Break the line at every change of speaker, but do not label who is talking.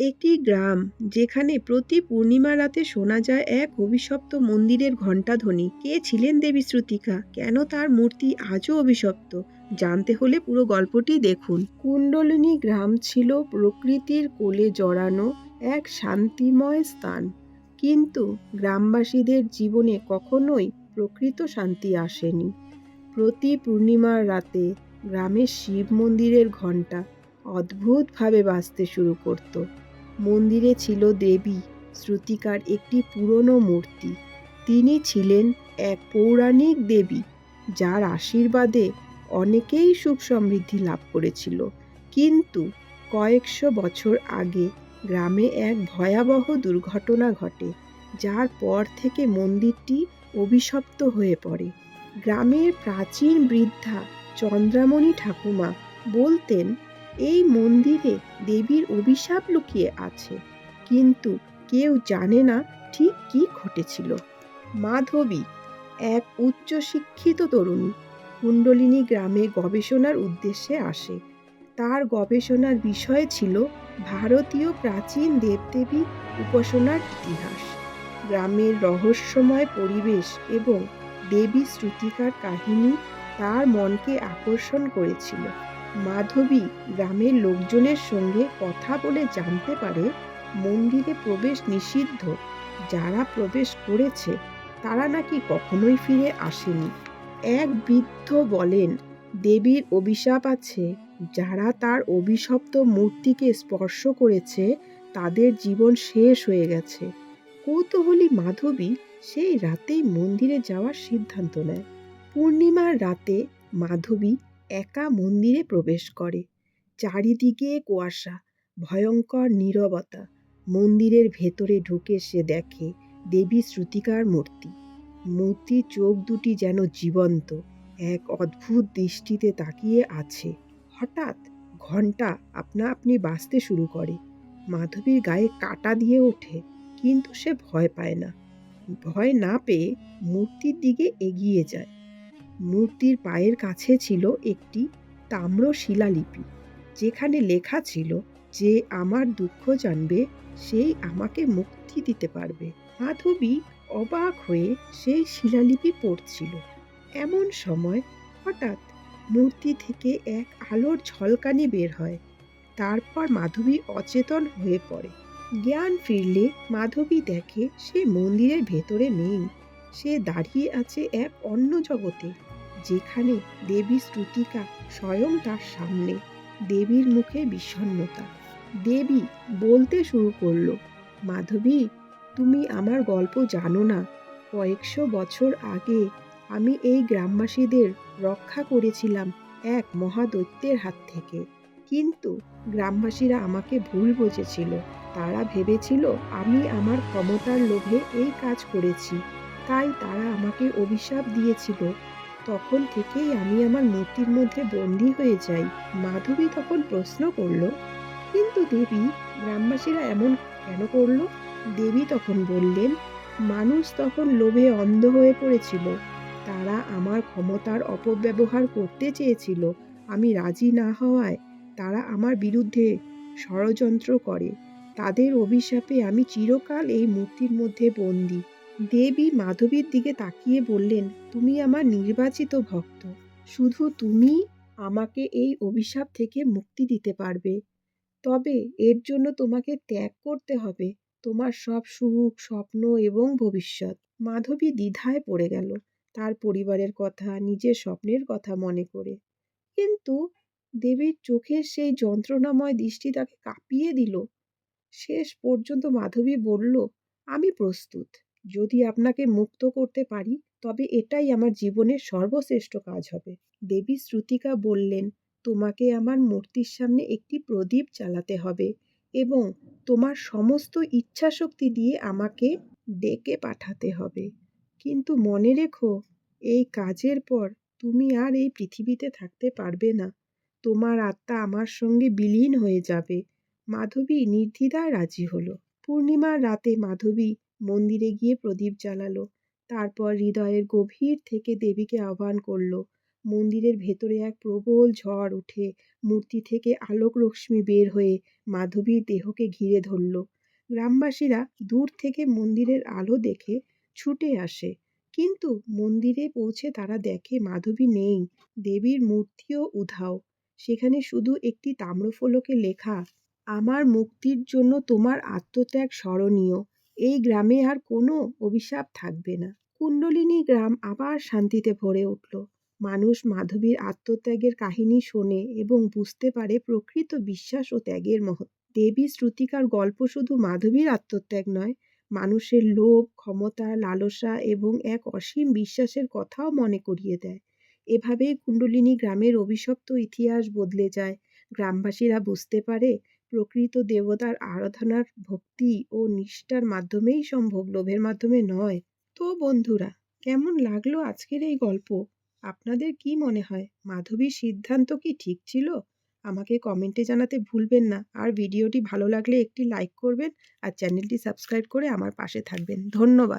একটি গ্রাম যেখানে প্রতি পূর্ণিমা রাতে শোনা যায় এক অভিশপ্ত মন্দিরের ঘণ্টাধ্বনি। কে ছিলেন দেবী শ্রুতিকা? কেন তার মূর্তি আজও অভিশপ্ত? জানতে হলে পুরো গল্পটি দেখুন। কুণ্ডলিনী গ্রাম ছিল প্রকৃতির কোলে জড়ানো এক শান্তিময় স্থান। কিন্তু গ্রামবাসীদের জীবনে কখনোই প্রকৃত শান্তি আসেনি। প্রতি পূর্ণিমার রাতে গ্রামের শিব মন্দিরের ঘণ্টা অদ্ভুতভাবে বাজতে শুরু করত। মন্দিরে ছিল দেবী, শ্রুতিকার একটি পুরনো মূর্তি। তিনি ছিলেন এক পৌরাণিক দেবী, যার আশীর্বাদে অনেকেই সুখ সমৃদ্ধি লাভ করেছিল। কিন্তু কয়েকশো বছর আগে গ্রামে এক ভয়াবহ দুর্ঘটনা ঘটে, যার পর থেকে মন্দিরটি অভিশপ্ত হয়ে পড়ে। গ্রামের প্রাচীন বৃদ্ধা চন্দ্রামণি ঠাকুমা বলতেন এই মন্দিরে দেবীর অভিশাপ লুকিয়ে আছে। কিন্তু কেউ জানে না ঠিক কী ঘটেছিল। মাধবী, এক উচ্চশিক্ষিত তরুণী, কুণ্ডলিনী গ্রামে গবেষণার উদ্দেশ্যে আসে। তার গবেষণার বিষয় ছিল ভারতীয় প্রাচীন দেবদেবী উপাসনার ইতিহাস। গ্রামের রহস্যময় পরিবেশ এবং দেবী শ্রুতিকার কাহিনী তার মনকে আকর্ষণ করেছিল। মাধবী গ্রামের লোকজনের সঙ্গে কথা বলে জানতে পারে মন্দিরে প্রবেশ নিষিদ্ধ। যারা প্রবেশ করেছে, তারা নাকি কখনোই ফিরে আসেনি। এক বৃদ্ধ বলেন, দেবীর অভিশাপ আছে। যারা তার অভিশপ্ত মূর্তিকে স্পর্শ করেছে, তাদের জীবন শেষ হয়ে গেছে। কৌতূহলী মাধবী সেই রাতেই মন্দিরে যাওয়ার সিদ্ধান্ত নেয়। পূর্ণিমার রাতে মাধবী একা মন্দিরে প্রবেশ করে। চারিদিকে কুয়াশা, ভয়ঙ্কর নীরবতা। মন্দিরের ভেতরে ঢুকে সে দেখে দেবী শ্রুতিকার মূর্তি। মূর্তির চোখ দুটি যেন জীবন্ত, এক অদ্ভুত দৃষ্টিতে তাকিয়ে আছে। হঠাৎ ঘণ্টা আপনা আপনি বাজতে শুরু করে। মাধবীর গায়ে কাটা দিয়ে ওঠে, কিন্তু সে ভয় পায় না। ভয় না পেয়ে মূর্তির দিকে এগিয়ে যায়। মূর্তির পায়ের কাছে ছিল একটি তাম্র শিলালিপি যেখানে লেখা ছিল, যে আমার দুঃখ জানবে, সেই আমাকে মুক্তি দিতে পারবে। মাধবী অবাক হয়ে সেই শিলালিপি পড়ছিল। এমন সময় হঠাৎ মূর্তি থেকে এক আলোর ঝলকানি বের হয়, তারপর মাধবী অচেতন হয়ে পড়ে। জ্ঞান ফিরলে মাধবী দেখে সে মন্দিরের ভেতরে নেই। সে দাঁড়িয়ে আছে এক অন্য জগতে, যেখানে দেবী শ্রুতিকা স্বয়ং তার সামনে, দেবীর মুখে বিষণ্ণতা দেবী বলতে শুরু করল, মাধবী, তুমি আমার গল্প জানো না। কয়েকশো বছর আগে আমি এই গ্রামবাসীদের রক্ষা করেছিলাম এক মহাদৈত্যের হাত থেকে। কিন্তু গ্রামবাসীরা আমাকে ভুল বুঝেছিল। তারা ভেবেছিল আমি আমার ক্ষমতার লোভে এই কাজ করেছি। তাই তারা আমাকে অভিশাপ দিয়েছিল। তখন থেকেই আমি আমার মূর্তির মধ্যে বন্দি হয়ে যাই। মাধবী তখন প্রশ্ন করল, কিন্তু দেবী, গ্রামবাসীরা এমন কেন করল? দেবী তখন বললেন, মানুষ তখন লোভে অন্ধ হয়ে পড়েছিল। তারা আমার ক্ষমতার অপব্যবহার করতে চেয়েছিল। আমি রাজি না হওয়ায় তারা আমার বিরুদ্ধে ষড়যন্ত্র করে। তাদের অভিশাপে আমি চিরকাল এই মূর্তির মধ্যে বন্দি। দেবী মাধবীর দিকে তাকিয়ে বললেন, তুমি আমার নির্বাচিত ভক্ত। শুধু তুমি আমাকে এই অভিশাপ থেকে মুক্তি দিতে পারবে। তবে এর জন্য তোমাকে ত্যাগ করতে হবে। তোমার সব সুখ, স্বপ্ন এবং ভবিষ্যৎ। মাধবী দ্বিধায় পড়ে গেল, তার পরিবারের কথা, নিজের স্বপ্নের কথা মনে করে। কিন্তু দেবীর চোখের সেই যন্ত্রণাময় দৃষ্টি তাকে কাঁপিয়ে দিল। শেষ পর্যন্ত মাধবী বলল, আমি প্রস্তুত। যদি আপনাকে মুক্ত করতে পারি, তবে এটাই আমার জীবনের সর্বশ্রেষ্ঠ কাজ হবে। দেবী শ্রুতিকা বললেন, তোমাকে আমার মূর্তির সামনে একটি প্রদীপ জ্বালাতে হবে এবং তোমার সমস্ত ইচ্ছাশক্তি দিয়ে আমাকে ডেকে পাঠাতে হবে। কিন্তু মনে রেখো, এই কাজের পর তুমি আর এই পৃথিবীতে থাকতে পারবে না। তোমার আত্মা আমার সঙ্গে বিলীন হয়ে যাবে। মাধবী নির্দ্বিধায় রাজি হলো। পূর্ণিমার রাতে মাধবী মন্দিরে গিয়ে প্রদীপ জ্বালালো। তারপর হৃদয়ের গভীর থেকে দেবীকে আহ্বান করল। মন্দিরের ভেতরে এক প্রবল ঝড় উঠে, মূর্তি থেকে আলোক রশ্মি বের হয়ে মাধবীর দেহকে ঘিরে ধরল। গ্রামবাসীরা দূর থেকে মন্দিরের আলো দেখে ছুটে আসে, কিন্তু মন্দিরে পৌঁছে তারা দেখে মাধবী নেই, দেবীর মূর্তিও উধাও। সেখানে শুধু একটি তাম্রফলকে লেখা, আমার মুক্তির জন্য তোমার আত্মত্যাগ স্মরণীয়। এই গ্রামে আর কোনো অভিশাপ থাকবে না। কুণ্ডলিনী গ্রাম আবার শান্তিতে ভরে উঠল। মানুষ মাধবীর আত্মত্যাগের কাহিনী শোনে এবং বুঝতে পারে প্রকৃত বিশ্বাস ও ত্যাগের মহৎ। দেবী শ্রুতিকার গল্প শুধু মাধবীর আত্মত্যাগ নয়, মানুষের লোভ, ক্ষমতা, লালসা এবং এক অসীম বিশ্বাসের কথাও মনে করিয়ে দেয়। এভাবেই কুণ্ডলিনী গ্রামের অভিশপ্ত ইতিহাস বদলে যায়। গ্রামবাসীরা বুঝতে পারে প্রকৃত দেবতার আরাধনার ভক্তি ও নিষ্ঠার মাধ্যমেই সম্ভব, লোভের মাধ্যমে নয়। তো বন্ধুরা, কেমন লাগল আজকের এই গল্প? আপনাদের কি মনে হয়? মাধবীর সিদ্ধান্ত কি ঠিক ছিল? আমাকে কমেন্টে জানাতে ভুলবেন না। আর ভিডিওটি ভালো লাগলে একটি লাইক করবেন আর চ্যানেলটি সাবস্ক্রাইব করে আমার পাশে থাকবেন। ধন্যবাদ।